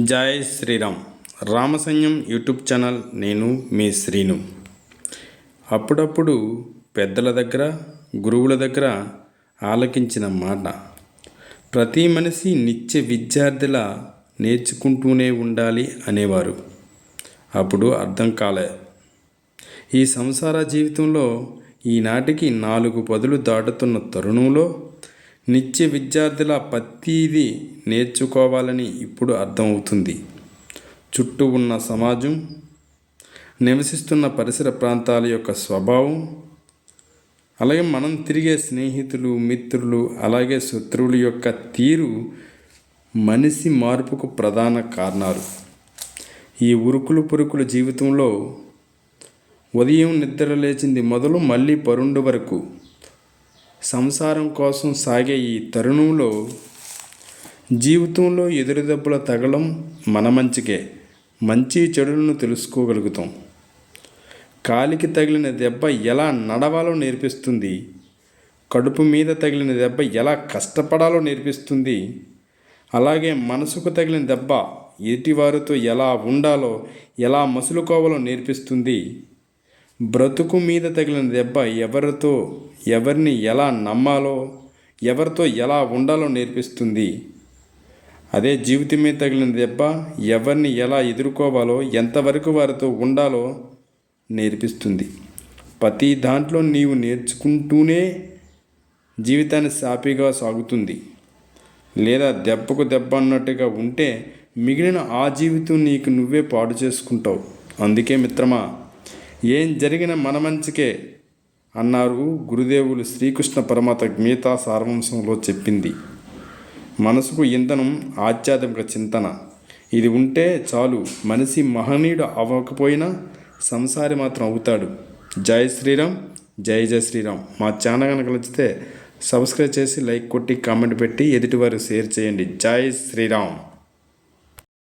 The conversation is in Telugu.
జై శ్రీరామ్. రామసైన్యం యూట్యూబ్ ఛానల్ నేను మీ శ్రీను. అప్పుడప్పుడు పెద్దల దగ్గర గురువుల దగ్గర ఆలకించిన మాట. ప్రతి మనిషి నిత్య విద్యార్థిలా నేర్చుకుంటూనే ఉండాలి అనేవారు. అప్పుడు అర్థం కాలే. ఈ సంసార జీవితంలో ఈనాటికి నాలుగు పదులు దాటుతున్న తరుణంలో నిత్య విద్యార్థుల ప్రతీది నేర్చుకోవాలని ఇప్పుడు అర్థమవుతుంది. చుట్టూ ఉన్న సమాజం నివసిస్తున్న పరిసర ప్రాంతాల యొక్క స్వభావం అలాగే మనం తిరిగే స్నేహితులు మిత్రులు అలాగే శత్రువుల యొక్క తీరు మనిషి మార్పుకు ప్రధాన కారణాలు. ఈ ఉరుకులు పురుకుల జీవితంలో ఉదయం నిద్ర లేచింది మొదలు మళ్ళీ పరుండు వరకు సంసారం కోసం సాగే ఈ తరుణంలో జీవితంలో ఎదురుదెబ్బల తగలం మన మంచికే. మంచి చెడులను తెలుసుకోగలుగుతాం. కాలికి తగిలిన దెబ్బ ఎలా నడవాలో నేర్పిస్తుంది? కడుపు మీద తగిలిన దెబ్బ ఎలా కష్టపడాలో నేర్పిస్తుంది? అలాగే మనసుకు తగిలిన దెబ్బ ఎటివారితో ఎలా ఉండాలో ఎలా మసులుకోవాలో నేర్పిస్తుంది? బ్రతుకు మీద తగిలిన దెబ్బ ఎవరితో ఎవరిని ఎలా నమ్మాలో ఎవరితో ఎలా ఉండాలో నేర్పిస్తుంది. అదే జీవితం మీద తగిలిన దెబ్బ ఎవరిని ఎలా ఎదుర్కోవాలో ఎంతవరకు వారితో ఉండాలో నేర్పిస్తుంది. ప్రతి దాంట్లో నీవు నేర్చుకుంటూనే జీవితాన్ని సాపిగా సాగుతుంది. లేదా దెబ్బకు దెబ్బ అన్నట్టుగా ఉంటే మిగిలిన ఆ జీవితం నీకు నువ్వే పాడు చేసుకుంటావు. అందుకే మిత్రమా ఏం జరిగిన మన మంచికే అన్నారు గురుదేవులు శ్రీకృష్ణ పరమాత గీతా సారవంశంలో చెప్పింది. మనసుకు ఇంధనం ఆధ్యాత్మిక చింతన. ఇది ఉంటే చాలు మనిషి మహనీయుడు అవ్వకపోయినా సంసారి మాత్రం అవుతాడు. జై శ్రీరామ్ జై జై శ్రీరామ్. మా ఛానల్ కనుక నచ్చితే సబ్స్క్రైబ్ చేసి లైక్ కొట్టి కామెంట్ పెట్టి ఎదుటివారు షేర్ చేయండి. జై శ్రీరామ్.